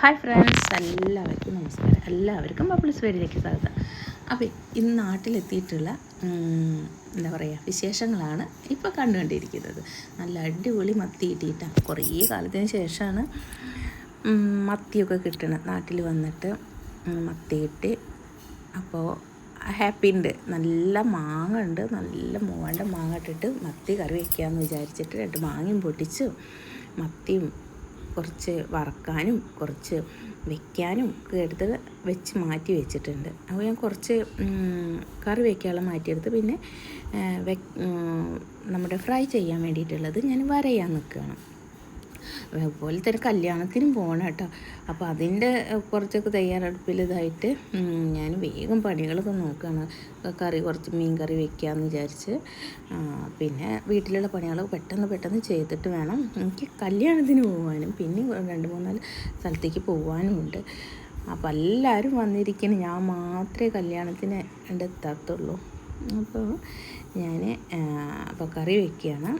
Hi friends എല്ലാവർക്കും നമസ്കാരം. എല്ലാവർക്കും പബ്ലിസ് വേഡിലേക്ക് സ്വാഗതം. അപ്പോൾ ഇന്ന് നാട്ടിലെത്തിയിട്ടുള്ള എന്താ പറയുക വിശേഷങ്ങളാണ് ഇപ്പോൾ കണ്ടുകൊണ്ടിരിക്കുന്നത്. നല്ല അടിപൊളി മത്തി കിട്ടിയിട്ടാണ് കുറേ കാലത്തിന് ശേഷമാണ് മത്തിയൊക്കെ കിട്ടണം നാട്ടിൽ വന്നിട്ട് മത്തി കിട്ടി. അപ്പോൾ ഹാപ്പി ഉണ്ട്. നല്ല മാങ്ങ ഉണ്ട്. നല്ല മൂവാണ്ട മാങ്ങ ഇട്ടിട്ട് മത്തി കറി വയ്ക്കാമെന്ന് വിചാരിച്ചിട്ട് രണ്ട് മാങ്ങയും പൊട്ടിച്ചു. മത്തിയും കുറച്ച് വറക്കാനും കുറച്ച് വെക്കാനും ഒക്കെ എടുത്ത് വെച്ച് മാറ്റി വെച്ചിട്ടുണ്ട്. അപ്പോൾ ഞാൻ കുറച്ച് കറി വയ്ക്കാനുള്ള മാറ്റിയെടുത്ത് പിന്നെ വെ- നമ്മുടെ ഫ്രൈ ചെയ്യാൻ വേണ്ടിയിട്ടുള്ളത് ഞാൻ വരയാൻ നിൽക്കുകയാണ്. അതുപോലെ തന്നെ കല്യാണത്തിനും പോകണം കേട്ടോ. അപ്പോൾ അതിന്റെ കുറച്ചൊക്കെ തയ്യാറെടുപ്പിൽ ഇതായിട്ട് ഞാൻ വേഗം പണികളൊക്കെ നോക്കുകയാണ് കറി കുറച്ച് മീൻ കറി വെക്കാമെന്ന് വിചാരിച്ച്. പിന്നെ വീട്ടിലുള്ള പണികളൊക്കെ പെട്ടെന്ന് പെട്ടെന്ന് ചെയ്തിട്ട് വേണം എനിക്ക് കല്യാണത്തിന് പോകാനും പിന്നെ രണ്ട് മൂന്നാൽ സ്ഥലത്തേക്ക് പോകാനും ഉണ്ട്. അപ്പോൾ എല്ലാവരും വന്നിരിക്കണം. ഞാൻ മാത്രമേ കല്യാണത്തിന് എന്റെ എത്താത്തുള്ളൂ. അപ്പോൾ ഞാൻ അപ്പോൾ കറി വയ്ക്കുകയാണ്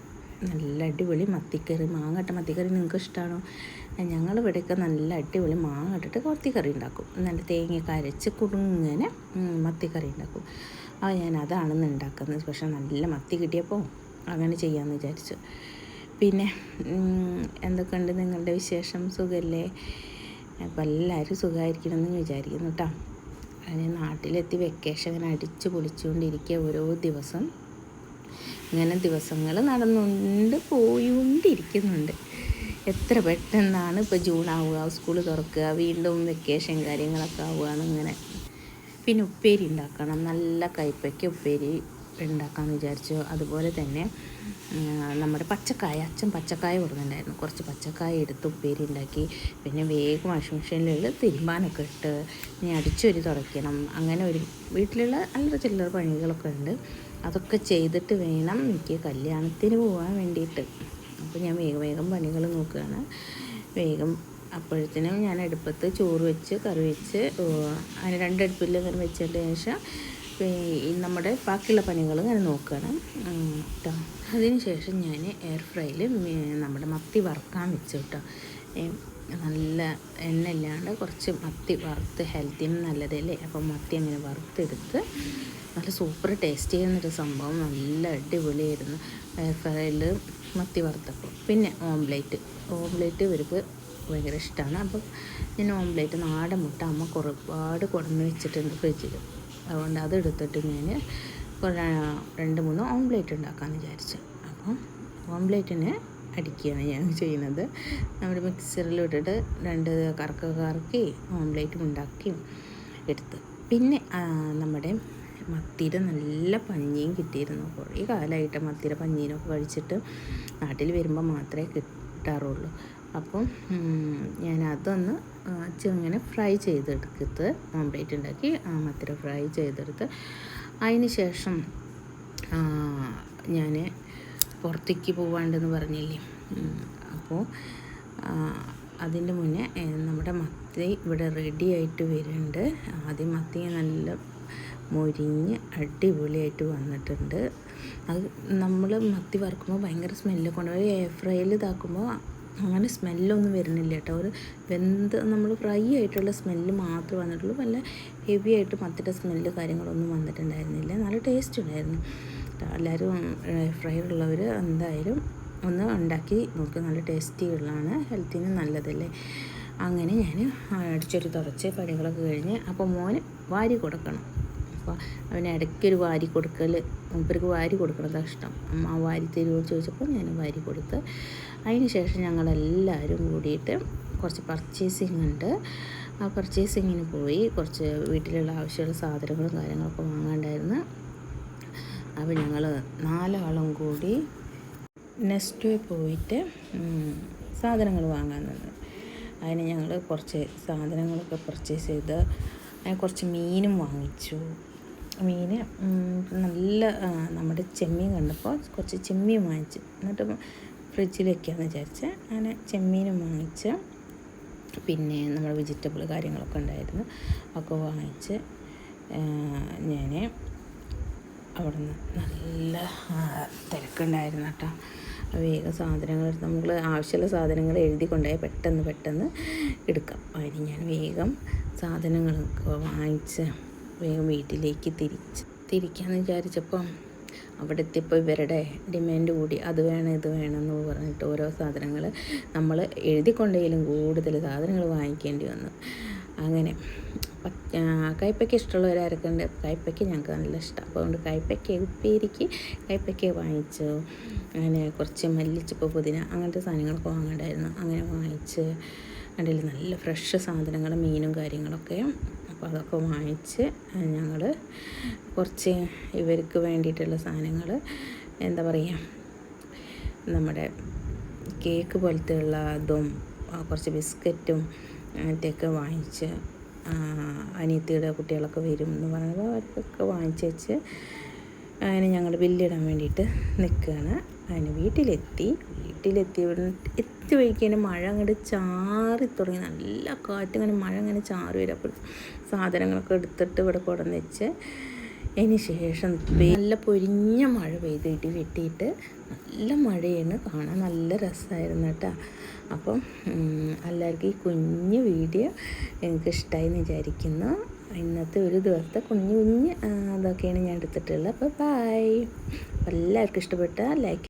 നല്ല അടിപൊളി മത്തിക്കറി മാങ്ങ ഇട്ട മത്തിക്കറി നിങ്ങൾക്ക് ഇഷ്ടമാണോ ഞങ്ങൾ ഇവിടെയൊക്കെ നല്ല അടിപൊളി മാങ്ങ ഇട്ടിട്ട് മത്തിക്കറി ഉണ്ടാക്കും. നല്ല തേങ്ങയൊക്കെ അരച്ച് കുടുങ്ങനെ മത്തിക്കറി ഉണ്ടാക്കും. ആ ഞാൻ അതാണെന്ന് ഉണ്ടാക്കുന്നത്. പക്ഷെ നല്ല മത്തി കിട്ടിയപ്പോൾ അങ്ങനെ ചെയ്യാമെന്ന് വിചാരിച്ചു. പിന്നെ എന്തൊക്കെയുണ്ട് നിങ്ങളുടെ വിശേഷം? സുഖമല്ലേ അപ്പോൾ എല്ലാവരും സുഖമായിരിക്കണമെന്ന് വിചാരിക്കുന്നു കേട്ടോ. അതിന് നാട്ടിലെത്തി വെക്കേഷൻ അങ്ങനെ അടിച്ചു പൊളിച്ചുകൊണ്ടിരിക്കുക ഓരോ ദിവസം. ഇങ്ങനെ ദിവസങ്ങൾ നടന്നുകൊണ്ട് പോയിക്കൊണ്ടിരിക്കുന്നുണ്ട്. എത്ര പെട്ടെന്നാണ് ഇപ്പോൾ ജൂൺ ആവുക സ്കൂൾ തുറക്കുക വീണ്ടും വെക്കേഷൻ കാര്യങ്ങളൊക്കെ ആവുകയാണ് ഇങ്ങനെ പിന്നെ ഉപ്പേരി ഉണ്ടാക്കണം നല്ല കയ്പയ്ക്ക് ഉപ്പേരി ഉണ്ടാക്കാമെന്ന് വിചാരിച്ചു. അതുപോലെ തന്നെ നമ്മുടെ പച്ചക്കായ അച്ഛൻ പച്ചക്കായ കൊടുക്കുന്നുണ്ടായിരുന്നു കുറച്ച് പച്ചക്കായ എടുത്ത് ഉപ്പേരി ഉണ്ടാക്കി പിന്നെ വേഗം വാഷിംഗ് മെഷീനിലുള്ള തിരുമാനൊക്കെ ഇട്ട് ഇനി അടിച്ചൊരു തുടയ്ക്കണം. അങ്ങനെ ഒരു വീട്ടിലുള്ള അല്ലറ ചില്ലറ പണികളൊക്കെ ഉണ്ട്. അതൊക്കെ ചെയ്തിട്ട് വേണം എനിക്ക് കല്യാണത്തിന് പോകാൻ വേണ്ടിയിട്ട്. അപ്പോൾ ഞാൻ വേഗം വേഗം പണികൾ നോക്കുകയാണ് വേഗം അപ്പോഴത്തേനും ഞാൻ അടുപ്പത്ത് ചോറ് വെച്ച് കറി വെച്ച് അതിന് രണ്ടടുപ്പിൽ ഇങ്ങനെ വെച്ചതിന് ശേഷം നമ്മുടെ ബാക്കിയുള്ള പണികൾ ഞാൻ നോക്കുകയാണ് കേട്ടോ ട്ടോ. അതിന് ശേഷം ഞാൻ എയർ ഫ്രൈയിൽ നമ്മുടെ മത്തി വറുക്കാൻ വെച്ചു കേട്ടോ നല്ല എണ്ണ ഇല്ലാണ്ട് കുറച്ച് മത്തി വറുത്ത് ഹെൽത്തിന് നല്ലതല്ലേ? അപ്പം മത്തി അങ്ങനെ വറുത്തെടുത്ത് നല്ല സൂപ്പർ ടേസ്റ്റ് ചെയ്യുന്നൊരു സംഭവം നല്ല അടിപൊളിയായിരുന്നു. എയർ ഫ്രൈയിൽ മത്തി വറുത്തപ്പോൾ പിന്നെ ഓംലേറ്റ് ഓംലേറ്റ് ഇവർക്ക് ഭയങ്കര ഇഷ്ടമാണ് അപ്പം ഞാൻ ഓംലേറ്റ് നാടൻ മുട്ട അമ്മ ഒരുപാട് കൊടുന്ന് വെച്ചിട്ടുണ്ട് ഫ്രിഡ്ജിൽ അതുകൊണ്ട് അത് എടുത്തിട്ട് ഞാൻ രണ്ട് മൂന്ന് ഓംലേറ്റ് ഉണ്ടാക്കാമെന്ന് വിചാരിച്ചു. അപ്പം ഓംലേറ്റിന് അടിക്കുകയാണ് ഞാൻ ചെയ്യുന്നത്. നമ്മൾ മിക്സറിൽ മിക്സറിലിട്ടിട്ട് രണ്ട് കറക്ക കറക്കി ഓംലേറ്റും ഉണ്ടാക്കി എടുത്ത്. പിന്നെ നമ്മുടെ മത്തിയുടെ നല്ല പഞ്ഞിയും കിട്ടിയിരുന്നു. കുറേ കാലമായിട്ട് മത്തിയുടെ പഞ്ഞീനൊക്കെ കഴിച്ചിട്ട് നാട്ടിൽ വരുമ്പോൾ മാത്രമേ കിട്ടാറുള്ളൂ. അപ്പം ഞാൻ അതൊന്ന് ചെങ്ങനെ ഫ്രൈ ചെയ്തെടുത്ത് ഓംലേറ്റ് ഉണ്ടാക്കി മത്തിര ഫ്രൈ ചെയ്തെടുത്ത്. അതിന് ശേഷം ഞാൻ പുറത്തേക്ക് പോവാണ്ടെന്ന് പറഞ്ഞില്ലേ? അപ്പോൾ അതിന്റെ മുന്നേ നമ്മുടെ മത്തി ഇവിടെ റെഡി ആയിട്ട് വരുന്നുണ്ട്. ആദ്യം മത്തി നല്ല മൊരിഞ്ഞ് അടിപൊളിയായിട്ട് വന്നിട്ടുണ്ട്. അത് നമ്മൾ മത്തി വറുക്കുമ്പോൾ ഭയങ്കര സ്മെല്ല് കൊണ്ടുപോയി. എയർ ഫ്രൈയിൽ ഇതാക്കുമ്പോൾ അങ്ങനെ സ്മെല്ലൊന്നും വരുന്നില്ല കേട്ടോ. ഒരു വെന്ത് നമ്മൾ ഫ്രൈ ആയിട്ടുള്ള സ്മെല്ല് മാത്രമേ വന്നിട്ടുള്ളൂ. വല്ല ഹെവി ആയിട്ട് മത്തിയുടെ സ്മെല്ല് കാര്യങ്ങളൊന്നും വന്നിട്ടുണ്ടായിരുന്നില്ല. നല്ല ടേസ്റ്റ് ഉണ്ടായിരുന്നു. ട്ടോ. എല്ലാവരും ഫ്രൈ ഉള്ളവർ എന്തായാലും ഒന്ന് ഉണ്ടാക്കി നോക്കുക നല്ല ടേസ്റ്റി ഉള്ളതാണ്. ഹെൽത്തിന് നല്ലതല്ലേ? അങ്ങനെ ഞാൻ അടിച്ചൊരു തുടച്ച് പണികളൊക്കെ കഴിഞ്ഞ് അപ്പോൾ മോന് വാരി കൊടുക്കണം. അപ്പോൾ അവന് ഇടയ്ക്കൊരു വാരി കൊടുക്കൽ മൂപ്പർക്ക് വാരി കൊടുക്കണതാണ് ഇഷ്ടം. അമ്മ വാരി തരുമോ ചോദിച്ചപ്പോൾ ഞാൻ വാരി കൊടുത്ത് അതിന് ശേഷം ഞങ്ങളെല്ലാവരും കൂടിയിട്ട് കുറച്ച് പർച്ചേസിങ് ഉണ്ട്. ആ പർച്ചേസിങ്ങിന് പോയി കുറച്ച് വീട്ടിലുള്ള ആവശ്യമുള്ള സാധനങ്ങളും കാര്യങ്ങളൊക്കെ വാങ്ങാണ്ടായിരുന്നു. അപ്പോൾ ഞങ്ങൾ നാലാളും കൂടി നെക്സ്റ്റ് പോയിട്ട് സാധനങ്ങൾ വാങ്ങാൻ നിന്ന് അതിന് ഞങ്ങൾ കുറച്ച് സാധനങ്ങളൊക്കെ പർച്ചേസ് ചെയ്ത് കുറച്ച് മീനും വാങ്ങിച്ചു. മീൻ നല്ല നമ്മുടെ ചെമ്മീൻ കണ്ടപ്പോൾ കുറച്ച് ചെമ്മീൻ വാങ്ങിച്ചു എന്നിട്ട് ഫ്രിഡ്ജിൽ വെക്കാമെന്ന് വിചാരിച്ച് അങ്ങനെ ചെമ്മീനും വാങ്ങിച്ച് പിന്നെ നമ്മുടെ വെജിറ്റബിൾ കാര്യങ്ങളൊക്കെ ഉണ്ടായിരുന്നു ഒക്കെ വാങ്ങിച്ച് ഞാൻ അവിടെ നിന്ന് നല്ല തിരക്കുണ്ടായിരുന്നു കേട്ടോ. വേഗം സാധനങ്ങൾ നമ്മൾ ആവശ്യമുള്ള സാധനങ്ങൾ എഴുതി കൊണ്ടുപോയി പെട്ടെന്ന് പെട്ടെന്ന് എടുക്കാം. അതിന് ഞാൻ വേഗം സാധനങ്ങളൊക്കെ വാങ്ങിച്ച് വേഗം വീട്ടിലേക്ക് തിരിച്ച് തിരിക്കാമെന്ന് വിചാരിച്ചപ്പം അവിടെ എത്തിയപ്പോൾ ഇവരുടെ ഡിമാൻഡ് കൂടി. അത് വേണം ഇത് വേണം എന്ന് പറഞ്ഞിട്ട് ഓരോ സാധനങ്ങൾ നമ്മൾ എഴുതി കൊണ്ടെങ്കിലും കൂടുതൽ സാധനങ്ങൾ വാങ്ങിക്കേണ്ടി വന്നു. അങ്ങനെ കൈപ്പയ്ക്ക് ഇഷ്ടമുള്ളവരാരൊക്കെ ഉണ്ട് കൈപ്പയ്ക്ക് ഞങ്ങൾക്ക് നല്ല ഇഷ്ടം. അപ്പോൾ അതുകൊണ്ട് കൈപ്പയ്ക്ക് ഉപ്പേരിക്ക് കൈപ്പയ്ക്ക് വാങ്ങിച്ചു. അങ്ങനെ കുറച്ച് മല്ലിച്ചപ്പ് പുതിന അങ്ങനത്തെ സാധനങ്ങളൊക്കെ വാങ്ങണ്ടായിരുന്നു. അങ്ങനെ വാങ്ങിച്ച് അതിൽ നല്ല ഫ്രഷ് സാധനങ്ങൾ മീനും കാര്യങ്ങളൊക്കെ. അപ്പോൾ അതൊക്കെ വാങ്ങിച്ച് ഞങ്ങൾ കുറച്ച് ഇവർക്ക് വേണ്ടിയിട്ടുള്ള സാധനങ്ങൾ എന്താ പറയുക നമ്മുടെ കേക്ക് പോലത്തെ ഉള്ള ഇതും കുറച്ച് ബിസ്ക്കറ്റും അങ്ങനത്തെയൊക്കെ വാങ്ങിച്ച് അനിയത്തിയുടെ കുട്ടികളൊക്കെ വരും എന്ന് പറയുമ്പോൾ അവർക്കൊക്കെ വാങ്ങിച്ച് വെച്ച് അതിന് ഞങ്ങൾ ബില്ലിടാൻ വേണ്ടിയിട്ട് നിൽക്കുകയാണ്. അതിന് വീട്ടിലെത്തി. വീട്ടിലെത്തി എത്തി വഴിക്കാൻ മഴ അങ്ങോട്ട് ചാറി തുടങ്ങി. നല്ല കാറ്റ് ഇങ്ങനെ മഴ ഇങ്ങനെ ചാറി വരും. അപ്പോൾ സാധനങ്ങളൊക്കെ എടുത്തിട്ട് ഇവിടെ കൊടന്ന് വെച്ച് അതിന് ശേഷം നല്ല പൊരിഞ്ഞ മഴ പെയ്ത് ഇടി വെട്ടിയിട്ട് നല്ല മഴയാണ്. കാണാൻ നല്ല രസമായിരുന്നു കേട്ടോ. അപ്പം എല്ലാവർക്കും ഈ കുഞ്ഞു വീഡിയോ എനിക്ക് ഇഷ്ടമായി എന്ന് വിചാരിക്കുന്നു. ഇന്നത്തെ ഒരു ദിവസത്തെ കുഞ്ഞു കുഞ്ഞ് അതൊക്കെയാണ് ഞാൻ എടുത്തിട്ടുള്ളത്. അപ്പോൾ ബായ് എല്ലാവർക്കും ഇഷ്ടപ്പെട്ട ലൈക്ക്